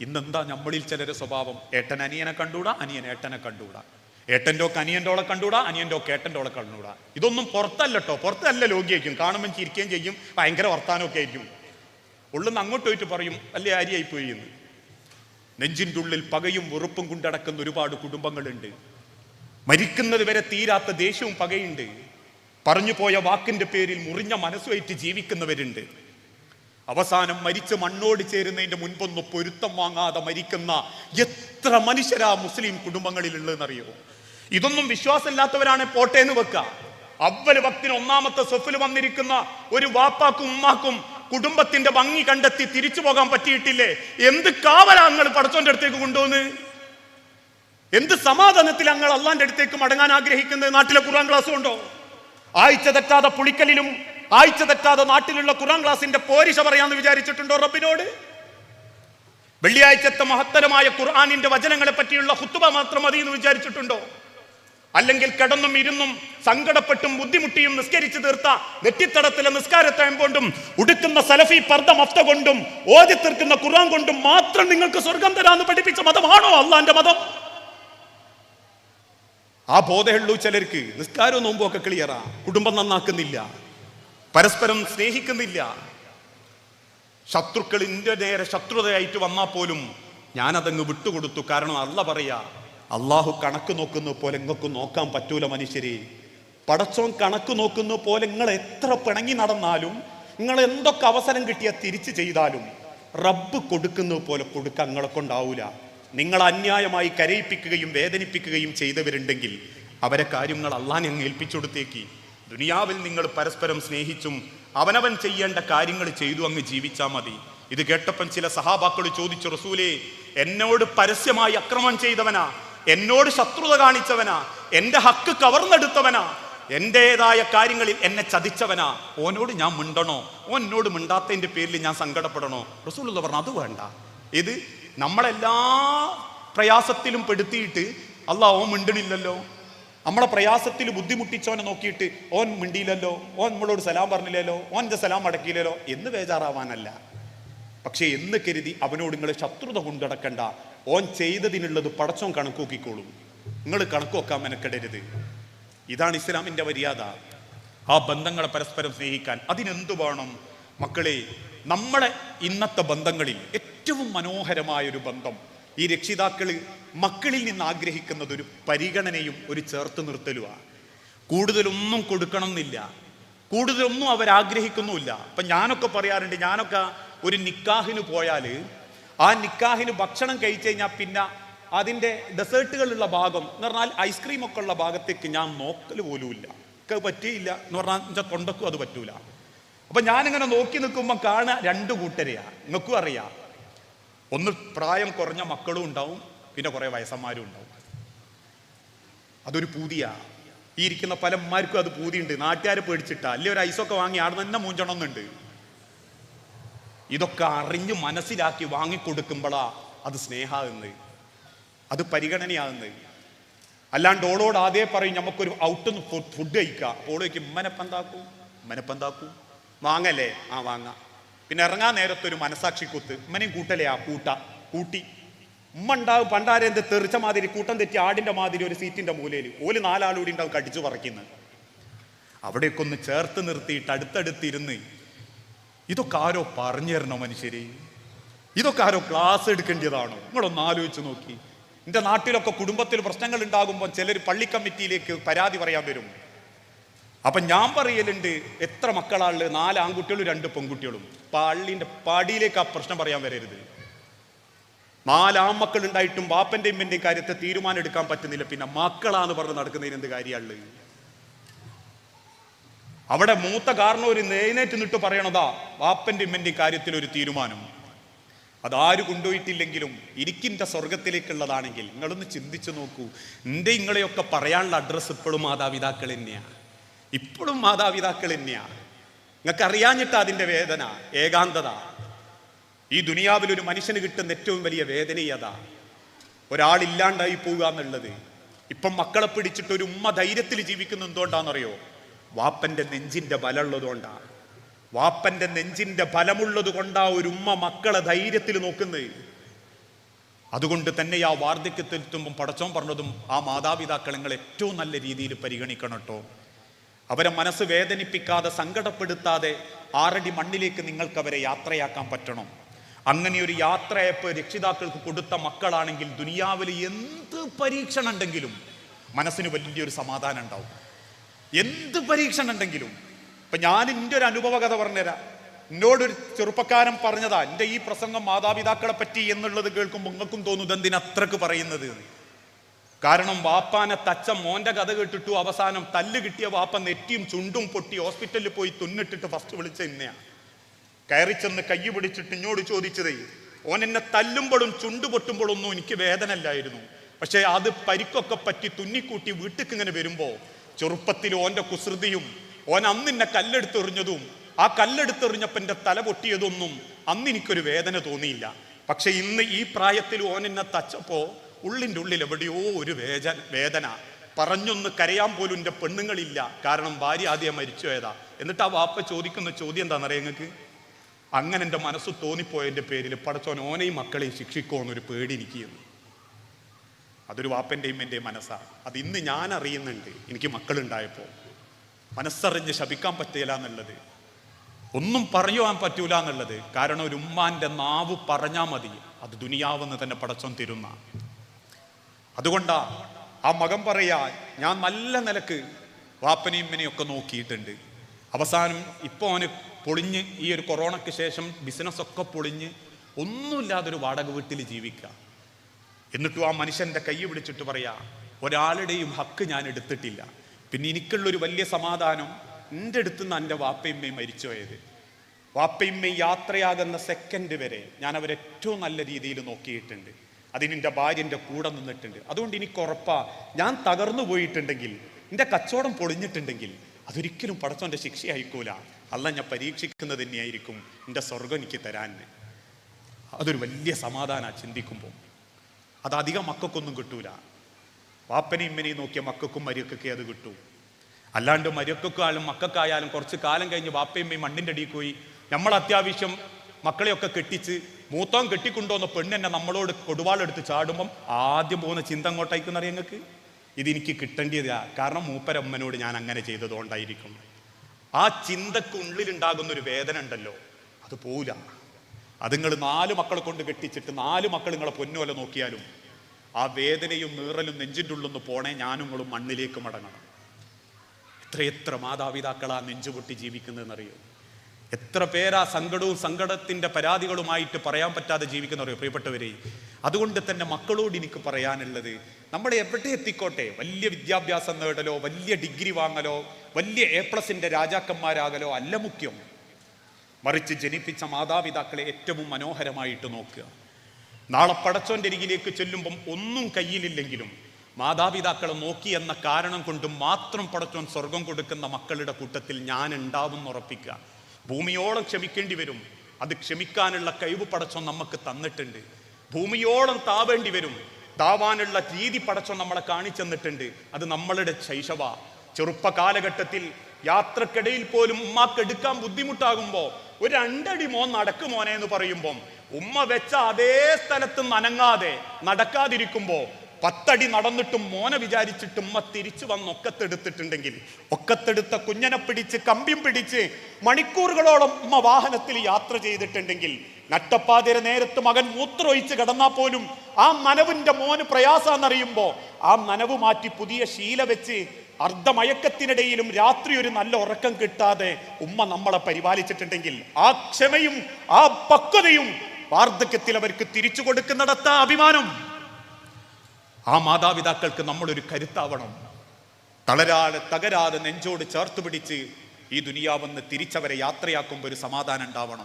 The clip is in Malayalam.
ഇന്നെന്താ നമ്മളിൽ ചിലരെ സ്വഭാവം? ഏട്ടൻ അനിയനെ കണ്ടുകൂടാ അനിയൻ ഏട്ടനെ കണ്ടുകൂടാ. ഏട്ടന്റെ ഒക്കെ അനിയന്റെ ഓളെ കണ്ടൂടാ അനിയന്റെ ഒക്കെ ഏട്ടന്റെ ഓളെ കണ്ടുകൂടാ. ഇതൊന്നും പുറത്തല്ലട്ടോ. പുറത്തല്ല ലോകിയായിരിക്കും. കാണുമ്പോൾ ചിരിക്കുകയും ചെയ്യും. ഭയങ്കര വർത്താനമൊക്കെ ആയിരിക്കും. ഉള്ളുന്ന് അങ്ങോട്ട് പോയിട്ട് പറയും അല്ലേ ആര്യായി പോയി എന്ന്. നെഞ്ചിന്റെ ഉള്ളിൽ പകയും വെറുപ്പും കൊണ്ടടക്കുന്ന ഒരുപാട് കുടുംബങ്ങളുണ്ട്. മരിക്കുന്നത് വരെ തീരാത്ത ദേഷ്യവും പകയുണ്ട്. പറഞ്ഞു പോയ വാക്കിന്റെ പേരിൽ മുറിഞ്ഞ മനസ്സുമായിട്ട് ജീവിക്കുന്നവരുണ്ട്. അവസാനം മരിച്ച് മണ്ണോട് ചേരുന്നതിന്റെ മുൻപൊന്ന് പൊരുത്തം വാങ്ങാതെ മരിക്കുന്ന എത്ര മനുഷ്യരാ മുസ്ലിം കുടുംബങ്ങളിൽ കുടുംബങ്ങളിലുള്ളതെന്നറിയോ? ഇതൊന്നും വിശ്വാസമില്ലാത്തവരാണ് പോട്ടെ എന്ന് വെക്ക. അവൽ ഭക്തിന് ഒന്നാമത്തെ സ്വഫിൽ വന്നിരിക്കുന്ന ഒരു വാപ്പാക്കും ഉമ്മാക്കും കുടുംബത്തിന്റെ ഭംഗി കണ്ടെത്തി തിരിച്ചു പോകാൻ പറ്റിയിട്ടില്ലേ? എന്ത് കാവലാ നിങ്ങൾ പടച്ചോന്റെ അടുത്തേക്ക് കൊണ്ടുവന്ന്? എന്ത് സമാധാനത്തിൽ ഞങ്ങൾ അള്ളാന്റെ അടുത്തേക്ക് മടങ്ങാൻ ആഗ്രഹിക്കുന്നത്? നാട്ടിലെ കുറാൻ ക്ലാസ് ഉണ്ടോ ആഴ്ച തെറ്റാതെ പുളിക്കലിലും ആഴ്ച തെറ്റാതെ നാട്ടിലുള്ള ഖുറാൻ ക്ലാസിന്റെ പോരിശ പറയാന്ന് വിചാരിച്ചിട്ടുണ്ടോ റബ്ബിനോട്? വെള്ളിയാഴ്ചത്തെ മഹത്തരമായ ഖുർആാനിന്റെ വചനങ്ങളെ പറ്റിയുള്ള ഹുത്തുബ മാത്രം മതി എന്ന് വിചാരിച്ചിട്ടുണ്ടോ? അല്ലെങ്കിൽ കിടന്നും ഇരുന്നും സങ്കടപ്പെട്ടും ബുദ്ധിമുട്ടിയും നിസ്കരിച്ചു തീർത്ത നെറ്റിത്തടത്തിലെ നിസ്കാരത്തയം കൊണ്ടും ഉടുക്കുന്ന സലഫി പർദ്ദ മഫ്ത കൊണ്ടും ഓതി തീർക്കുന്ന ഖുർആൻ കൊണ്ടും മാത്രം നിങ്ങൾക്ക് സ്വർഗം തരാന്ന് പഠിപ്പിച്ച മതമാണോ അള്ളാന്റെ മതം? ആ ബോധമുള്ളൂ ചിലർക്ക്. നിസ്കാരവും നോമ്പൊക്കെ ക്ലിയറാ കുടുംബം നന്നാക്കുന്നില്ല. പരസ്പരം സ്നേഹിക്കുന്നില്ല. ശത്രുക്കൾ ഇന്റെ നേരെ ശത്രുതയായിട്ട് വന്നാൽ പോലും ഞാനതങ്ങ് വിട്ടുകൊടുത്തു. കാരണം അല്ല പറയാ അള്ളാഹു കണക്ക് നോക്കുന്ന പോലെ നിങ്ങൾക്ക് നോക്കാൻ പറ്റൂല മനുഷ്യരെ. പടച്ചോൻ കണക്ക് നോക്കുന്ന പോലെ നിങ്ങൾ എത്ര പിണങ്ങി നടന്നാലും നിങ്ങൾ എന്തൊക്കെ അവസരം കിട്ടിയാൽ തിരിച്ചു ചെയ്താലും റബ്ബ് കൊടുക്കുന്ന പോലെ കൊടുക്കാൻ നിങ്ങളെ കൊണ്ടാവൂല. നിങ്ങൾ അന്യായമായി കരയിപ്പിക്കുകയും വേദനിപ്പിക്കുകയും ചെയ്തവരുണ്ടെങ്കിൽ അവരെ കാര്യങ്ങൾ അള്ളാൻ അങ്ങ് ഏൽപ്പിച്ചു കൊടുത്തേക്ക്. ദുനിയാവിൽ നിങ്ങൾ പരസ്പരം സ്നേഹിച്ചും അവനവൻ ചെയ്യേണ്ട കാര്യങ്ങൾ ചെയ്തു അങ്ങ് ജീവിച്ചാൽ മതി. ഇത് കേട്ടപ്പം ചില സഹാബാക്കൾ ചോദിച്ചു റസൂലേ എന്നോട് പരസ്യമായി അക്രമം ചെയ്തവനാ എന്നോട് ശത്രുത കാണിച്ചവനാ എന്റെ ഹക്ക് കവർന്നെടുത്തവനാ എന്റേതായ കാര്യങ്ങളിൽ എന്നെ ചതിച്ചവനാ. ഓനോട് ഞാൻ മിണ്ടണോ? ഓനോട് മിണ്ടാത്തതിന്റെ പേരിൽ ഞാൻ സങ്കടപ്പെടണോ? റസൂൽ പറഞ്ഞു അത് വേണ്ട. ഇത് നമ്മളെല്ലാ പ്രയാസത്തിലും പെടുത്തിയിട്ട് അല്ല ഓ മിണ്ടണില്ലല്ലോ. നമ്മളെ പ്രയാസത്തിൽ ബുദ്ധിമുട്ടിച്ചവനെ നോക്കിയിട്ട് ഓൻ മിണ്ടിയില്ലല്ലോ ഓൻ നമ്മളോട് സലാം പറഞ്ഞില്ലല്ലോ ഓൻ ഓന്റെ സലാം അടക്കിയില്ലല്ലോ എന്ന് ബേജാറാവാനല്ല. പക്ഷേ എന്ന് കരുതി അവനോട് നിങ്ങൾ ശത്രുത കൊണ്ടടക്കണ്ട. ഓൻ ചെയ്തതിനുള്ളത് പടച്ചോൻ കണക്കൂക്കിക്കോളും. നിങ്ങൾ കണക്കുവെക്കാൻ മെനക്കെടരുത്. ഇതാണ് ഇസ്ലാമിന്റെ മര്യാദ. ആ ബന്ധങ്ങളെ പരസ്പരം സ്നേഹിക്കാൻ അതിനെന്തു വേണം? മക്കളെ നമ്മളെ ഇന്നത്തെ ബന്ധങ്ങളിൽ ഏറ്റവും മനോഹരമായൊരു ബന്ധം ഈ രക്ഷിതാക്കൾ മക്കളിൽ നിന്ന് ആഗ്രഹിക്കുന്നത് ഒരു പരിഗണനയും ഒരു ചേർത്ത് നിർത്തലുമാണ് കൂടുതലൊന്നും കൊടുക്കണം എന്നില്ല കൂടുതലൊന്നും അവർ ആഗ്രഹിക്കുന്നുമില്ല. അപ്പൊ ഞാനൊക്കെ പറയാറുണ്ട് ഞാനൊക്കെ ഒരു നിക്കാഹിന് പോയാൽ ആ നിക്കാഹിന് ഭക്ഷണം കഴിച്ചു കഴിഞ്ഞാൽ പിന്നെ അതിന്റെ ഡെസേർട്ടുകളുള്ള ഭാഗം എന്ന് പറഞ്ഞാൽ ഐസ്ക്രീം ഒക്കെ ഉള്ള ഭാഗത്തേക്ക് ഞാൻ നോക്കൽ പോലുമില്ല. ഒക്കെ പറ്റിയില്ല എന്ന് പറഞ്ഞാൽ എന്റെ തൊണ്ടക്കും അത് പറ്റൂല. അപ്പൊ ഞാനിങ്ങനെ നോക്കി നിൽക്കുമ്പോൾ കാണുക രണ്ട് കൂട്ടരെയാ. നിങ്ങൾക്കും അറിയാം. ഒന്ന് പ്രായം കുറഞ്ഞ മക്കളും ഉണ്ടാവും പിന്നെ കുറേ വയസ്സന്മാരും ഉണ്ടാവും. അതൊരു പൂതിയാ. ഈ ഇരിക്കുന്ന പലന്മാർക്കും അത് പൂതിയുണ്ട്. നാട്ടുകാരെ പേടിച്ചിട്ടാ. അല്ലേ ഒരു ഐസൊക്കെ വാങ്ങി ആടെ തന്നെ മൂഞ്ചണമെന്നുണ്ട് ഇതൊക്കെ അറിഞ്ഞ് മനസ്സിലാക്കി വാങ്ങിക്കൊടുക്കുമ്പോഴാ അത് സ്നേഹമാകുന്നത് അത് പരിഗണനയാകുന്നത്. അല്ലാണ്ട് ഓളോട് ആദ്യം പറയും നമുക്കൊരു ഔട്ട് ഫുഡ് കഴിക്കാം. ഓൾ മനപ്പന്താക്കൂ മനപ്പന്താക്കൂ വാങ്ങല്ലേ? ആ വാങ്ങാം. പിന്നെ ഇറങ്ങാൻ നേരത്തെ ഒരു മനസാക്ഷി കുത്ത്. ഉമ്മനെയും കൂട്ടലേ ആ കൂട്ട? കൂട്ടി. ഉമ്മ ഉണ്ടാവും പണ്ടാരെന്ത് തെറിച്ച മാതിരി കൂട്ടം തെറ്റി ആടിന്റെ മാതിരി ഒരു സീറ്റിന്റെ മൂലയിൽ ഓൽ നാലാളൂടി ഉണ്ടാവും കടിച്ചു പറിക്കുന്നത് അവിടെയൊക്കെ ഒന്ന് ചേർത്ത് നിർത്തിയിട്ട് അടുത്തടുത്തിരുന്ന് ഇതൊക്കെ ആരോ പറഞ്ഞു തരണോ മനുഷ്യരെ? ഇതൊക്കെ ആരോ ക്ലാസ് എടുക്കേണ്ടതാണോ? നിങ്ങളൊന്ന് ആലോചിച്ച് നോക്കി. എന്റെ നാട്ടിലൊക്കെ കുടുംബത്തിൽ പ്രശ്നങ്ങൾ ഉണ്ടാകുമ്പോൾ ചിലർ പള്ളി കമ്മിറ്റിയിലേക്ക് പരാതി പറയാൻ വരും. അപ്പൊ ഞാൻ പറയലുണ്ട് എത്ര മക്കളാൾ? നാല് ആൺകുട്ടികളും രണ്ട് പെൺകുട്ടികളും. പള്ളിന്റെ പടിയിലേക്ക് ആ പ്രശ്നം പറയാൻ വരരുത്. നാല് ആൺമക്കൾ ഉണ്ടായിട്ടും വാപ്പന്റെ ഇമ്മന്റെയും കാര്യത്തെ തീരുമാനം എടുക്കാൻ പറ്റുന്നില്ല. പിന്നെ മക്കളാന്ന് പറഞ്ഞ് നടക്കുന്നതിന് എന്ത് കാര്യമുള്ളത് അവിടെ മൂത്ത കാരണം ഒരു നേനേറ്റ് നിട്ട് പറയണതാ വാപ്പന്റെ ഇമ്മന്റെയും കാര്യത്തിൽ ഒരു തീരുമാനം. അതാര് കൊണ്ടുപോയിട്ടില്ലെങ്കിലും ഇരിക്കിന്റെ സ്വർഗത്തിലേക്കുള്ളതാണെങ്കിൽ നിങ്ങളൊന്ന് ചിന്തിച്ചു നോക്കൂ. എന്റെ നിങ്ങളെയൊക്കെ പറയാനുള്ള അഡ്രസ്സ് ഇപ്പോഴും മാതാപിതാക്കൾ തന്നെയാണ് ഇപ്പോഴും മാതാപിതാക്കൾ തന്നെയാണ് നിങ്ങൾക്ക് അറിയാഞ്ഞിട്ട് അതിന്റെ വേദന? ഏകാന്തത. ഈ ദുനിയാവിൽ ഒരു മനുഷ്യന് കിട്ടുന്ന ഏറ്റവും വലിയ വേദന അതാ ഒരാളില്ലാണ്ടായി പോവുക എന്നുള്ളത്. ഇപ്പം മക്കളെ പിടിച്ചിട്ട് ഒരു ഉമ്മ ധൈര്യത്തിൽ ജീവിക്കുന്ന എന്തുകൊണ്ടാണെന്നറിയോ? വാപ്പന്റെ നെഞ്ചിന്റെ ബലമുള്ളതുകൊണ്ടാണ് വാപ്പന്റെ നെഞ്ചിന്റെ ബലമുള്ളത് കൊണ്ടാ ഒരു ഉമ്മ മക്കളെ ധൈര്യത്തിൽ നോക്കുന്നത്. അതുകൊണ്ട് തന്നെ ആ വാർദ്ധക്യത്തിലെത്തുമ്പം പടച്ചോൻ പറഞ്ഞതും ആ മാതാപിതാക്കൾ നിങ്ങൾ ഏറ്റവും നല്ല രീതിയിൽ പരിഗണിക്കണം കേട്ടോ. അവരെ മനസ്സ് വേദനിപ്പിക്കാതെ സങ്കടപ്പെടുത്താതെ ആറടി മണ്ണിലേക്ക് നിങ്ങൾക്ക് അവരെ യാത്രയാക്കാൻ പറ്റണം. അങ്ങനെ ഒരു യാത്രയപ്പ് രക്ഷിതാക്കൾക്ക് കൊടുത്ത മക്കളാണെങ്കിൽ ദുനിയാവിൽ എന്ത് പരീക്ഷണം ഉണ്ടെങ്കിലും മനസ്സിന് വലിയൊരു സമാധാനം ഉണ്ടാവും. എന്ത് പരീക്ഷണം ഉണ്ടെങ്കിലും ഇപ്പൊ ഞാൻ എന്റെ ഒരു അനുഭവ കഥ പറഞ്ഞുതരാം. എന്നോടൊരു ചെറുപ്പക്കാരൻ പറഞ്ഞതാ എന്റെ ഈ പ്രസംഗം മാതാപിതാക്കളെ പറ്റി എന്നുള്ളത് കേൾക്കുമ്പോൾ നിങ്ങൾക്കും തോന്നും ഇതെന്തിനത്രക്ക് പറയുന്നത്. കാരണം വാപ്പാനെ തച്ച മോന്റെ കഥ കേട്ടിട്ടു അവസാനം തല്ല് കിട്ടിയ വാപ്പ നെറ്റിയും ചുണ്ടും പൊട്ടി ഹോസ്പിറ്റലിൽ പോയി തുന്നിട്ടിട്ട് ഫസ്റ്റ് വിളിച്ച എന്നെയാ കയറി ചെന്ന് കൈ പിടിച്ചിട്ട് എന്നോട് ചോദിച്ചതേ ഓൻ എന്നെ തല്ലുമ്പോഴും ചുണ്ടു പൊട്ടുമ്പോഴൊന്നും എനിക്ക് വേദന ഇല്ലായിരുന്നു പക്ഷേ അത് പരിക്കൊക്കെ പറ്റി തുന്നിക്കൂട്ടി വീട്ടിക്ക് ഇങ്ങനെ വരുമ്പോൾ ചെറുപ്പത്തിൽ ഓന്റെ കുസൃതിയും ഓൻ അന്ന് എന്നെ കല്ലെടുത്തെറിഞ്ഞതും ആ കല്ലെടുത്തെറിഞ്ഞപ്പം എന്റെ തല പൊട്ടിയതൊന്നും അന്ന് എനിക്കൊരു വേദന തോന്നിയില്ല. പക്ഷെ ഇന്ന് ഈ പ്രായത്തിൽ ഓൻ എന്നെ തച്ചപ്പോ ഉള്ളിന്റെ ഉള്ളിൽ എവിടെയോ ഒരു വേദന വേദന. പറഞ്ഞൊന്ന് കരയാൻ പോലും എന്റെ പെണ്ണുങ്ങളില്ല. കാരണം ഭാര്യ ആദ്യം മരിച്ചു പോയതാ. എന്നിട്ട് ആ വാപ്പ ചോദിക്കുന്ന ചോദ്യം എന്താണെന്നറിയാം നിങ്ങൾക്ക്? അങ്ങനെ എന്റെ മനസ്സ് തോന്നിപ്പോയതിന്റെ പേരിൽ പടച്ചോൻ ഓനെയും മക്കളെയും ശിക്ഷിക്കുമെന്നൊരു പേടി എനിക്കുന്നു അതൊരു വാപ്പന്റെയും എന്റെയും മനസ്സാണ് അത് ഇന്ന് ഞാൻ അറിയുന്നുണ്ട്. എനിക്ക് മക്കളുണ്ടായപ്പോൾ. മനസ്സറിഞ്ഞ് ശപിക്കാൻ പറ്റില്ല എന്നുള്ളത്. ഒന്നും പറയുവാൻ പറ്റൂല എന്നുള്ളത്. കാരണം ഒരു ഉമ്മാന്റെ നാവ് പറഞ്ഞാൽ മതി. അത് ദുനിയാവെന്ന് തന്നെ പടച്ചോൻ തരുന്ന. അതുകൊണ്ടാ ആ മകൻ പറയാ ഞാൻ നല്ല നിലയ്ക്ക് വാപ്പനെയും ഇമ്മനെയും ഒക്കെ നോക്കിയിട്ടുണ്ട്. അവസാനം ഇപ്പോൾ അവന് പൊളിഞ്ഞ് ഈ ഒരു കൊറോണയ്ക്ക് ശേഷം ബിസിനസ്സൊക്കെ പൊളിഞ്ഞ് ഒന്നുമില്ലാതൊരു വാടക വീട്ടിൽ ജീവിക്കുക എന്നിട്ടും ആ മനുഷ്യന്റെ കൈ പിടിച്ചിട്ട് പറയാ ഒരാളുടെയും ഹക്ക് ഞാൻ എടുത്തിട്ടില്ല. പിന്നെ എനിക്കുള്ളൊരു വലിയ സമാധാനം എന്റെ അടുത്ത് നിന്ന് എന്റെ വാപ്പയമ്മയും മരിച്ചുപോയത് വാപ്പയമ്മയും യാത്രയാകുന്ന സെക്കൻഡ് വരെ ഞാൻ അവരെ ഏറ്റവും നല്ല രീതിയിൽ നോക്കിയിട്ടുണ്ട്. അതിന് എന്റെ ഭാര്യ എന്റെ കൂടെ നിന്നിട്ടുണ്ട്. അതുകൊണ്ട് എനിക്ക് ഉറപ്പാ ഞാൻ തകർന്നു പോയിട്ടുണ്ടെങ്കിൽ എന്റെ കച്ചവടം പൊളിഞ്ഞിട്ടുണ്ടെങ്കിൽ അതൊരിക്കലും പടച്ചോന്റെ ശിക്ഷയായിക്കൂല അല്ല ഞാൻ പരീക്ഷിക്കുന്നത് തന്നെയായിരിക്കും എന്റെ സ്വർഗം എനിക്ക് തരാൻ. അതൊരു വലിയ സമാധാന ചിന്തിക്കുമ്പോൾ. അത് അധികം മക്കൾക്കൊന്നും കിട്ടൂല. വാപ്പനെയും ഇമ്മനെയും നോക്കിയ മക്കൾക്കും മരിയക്കൊക്കെ അത് കിട്ടൂ. അല്ലാണ്ട് മരിയക്കൊക്കായാലും മക്കൾക്കായാലും കുറച്ച് കാലം കഴിഞ്ഞ് വാപ്പയമ്മയും മണ്ണിന്റെ അടിയിൽ പോയി. നമ്മൾ അത്യാവശ്യം മക്കളെയൊക്കെ കെട്ടിച്ച് മൂത്തോൻ കെട്ടിക്കൊണ്ടുവന്ന പെണ്ണെന്നെ നമ്മളോട് കൊടുവാളെടുത്ത് ചാടുമ്പം ആദ്യം പോകുന്ന ചിന്ത അങ്ങോട്ടേക്കെന്ന് അറിയാം നിങ്ങൾക്ക്? ഇതെനിക്ക് കിട്ടേണ്ടതാ കാരണം മൂപ്പരമ്മനോട് ഞാൻ അങ്ങനെ ചെയ്തതുകൊണ്ടായിരിക്കും. ആ ചിന്തക്ക് ഉള്ളിലുണ്ടാകുന്ന ഒരു വേദന ഉണ്ടല്ലോ. അത് പോവില്ല. അത് നിങ്ങൾ നാല് മക്കളെ കൊണ്ട് കെട്ടിച്ചിട്ട് നാല് മക്കൾ നിങ്ങളെ പൊന്നുപോലെ നോക്കിയാലും ആ വേദനയും നീറലും നെഞ്ചിന്റെ ഉള്ളൊന്ന് പോണേ ഞാനും നിങ്ങളും മണ്ണിലേക്ക് മടങ്ങണം. എത്രയെത്ര മാതാപിതാക്കളാ നെഞ്ചുപൊട്ടി ജീവിക്കുന്നതെന്നറിയോ? എത്ര പേരാ സങ്കടവും സങ്കടത്തിന്റെ പരാതികളുമായിട്ട് പറയാൻ പറ്റാതെ ജീവിക്കുന്നവരോ പ്രിയപ്പെട്ടവരെ? അതുകൊണ്ട് തന്നെ മക്കളോട് എനിക്ക് പറയാനുള്ളത് നമ്മളെ എവിടെ എത്തിക്കോട്ടെ? വലിയ വിദ്യാഭ്യാസം നേടലോ വലിയ ഡിഗ്രി വാങ്ങലോ വലിയ എ പ്ലസിന്റെ രാജാക്കന്മാരാകലോ അല്ല മുഖ്യം. മറിച്ച് ജനിപ്പിച്ച മാതാപിതാക്കളെ ഏറ്റവും മനോഹരമായിട്ട് നോക്കുക. നാളെ പടച്ചോന്റെ അരികിലേക്ക് ചെല്ലുമ്പം ഒന്നും കയ്യിലില്ലെങ്കിലും മാതാപിതാക്കളെ നോക്കി എന്ന കാരണം കൊണ്ട് മാത്രം പടച്ചോൻ സ്വർഗം കൊടുക്കുന്ന മക്കളുടെ കൂട്ടത്തിൽ ഞാൻ ഉണ്ടാവും ഉറപ്പിക്കുക. ഭൂമിയോളം ക്ഷമിക്കേണ്ടി വരും. അത് ക്ഷമിക്കാനുള്ള കഴിവ് പടച്ചോ നമുക്ക് തന്നിട്ടുണ്ട്. ഭൂമിയോളം താവേണ്ടി വരും. താവാനുള്ള രീതി പടച്ചോ നമ്മളെ കാണിച്ചെന്നിട്ടുണ്ട് അത് നമ്മളുടെ ശൈശവ. ചെറുപ്പ കാലഘട്ടത്തിൽ യാത്രക്കിടയിൽ പോലും ഉമ്മാക്ക് എടുക്കാൻ ബുദ്ധിമുട്ടാകുമ്പോൾ ഒരു രണ്ടടി മോൻ നടക്ക് മോനെ എന്ന് പറയുമ്പം ഉമ്മ വെച്ച അതേ സ്ഥലത്ത് നനങ്ങാതെ നടക്കാതിരിക്കുമ്പോ പത്തടി നടന്നിട്ടും മോനെ വിചാരിച്ചിട്ട് ഉമ്മ തിരിച്ചു വന്ന് ഒക്കത്തെടുത്തിട്ടുണ്ടെങ്കിൽ ഒക്കത്തെടുത്ത കുഞ്ഞനെ പിടിച്ച് കമ്പിയും പിടിച്ച് മണിക്കൂറുകളോളം ഉമ്മ വാഹനത്തിൽ യാത്ര ചെയ്തിട്ടുണ്ടെങ്കിൽ നട്ടപ്പാതിര നേരത്ത് മകൻ മൂത്രമൊഴിച്ച് കിടന്നാൽ പോലും ആ നനവിന്റെ മോന് പ്രയാസമെന്നറിയുമ്പോൾ ആ നനവ് മാറ്റി പുതിയ ശീല വെച്ച് അർദ്ധമയക്കത്തിനിടയിലും രാത്രി ഒരു നല്ല ഉറക്കം കിട്ടാതെ ഉമ്മ നമ്മളെ പരിപാലിച്ചിട്ടുണ്ടെങ്കിൽ ആ ക്ഷമയും ആ പക്വതയും വാർദ്ധക്യത്തിൽ അവർക്ക് തിരിച്ചു കൊടുക്കുന്നിടത്ത അഭിമാനം. ആ മാതാപിതാക്കൾക്ക് നമ്മളൊരു കരുത്താവണം. തളരാതെ തകരാതെ നെഞ്ചോട് ചേർത്ത് പിടിച്ച് ഈ ദുനിയാവെന്ന് തിരിച്ചവരെ യാത്രയാക്കുമ്പോൾ ഒരു സമാധാനം ഉണ്ടാവണം.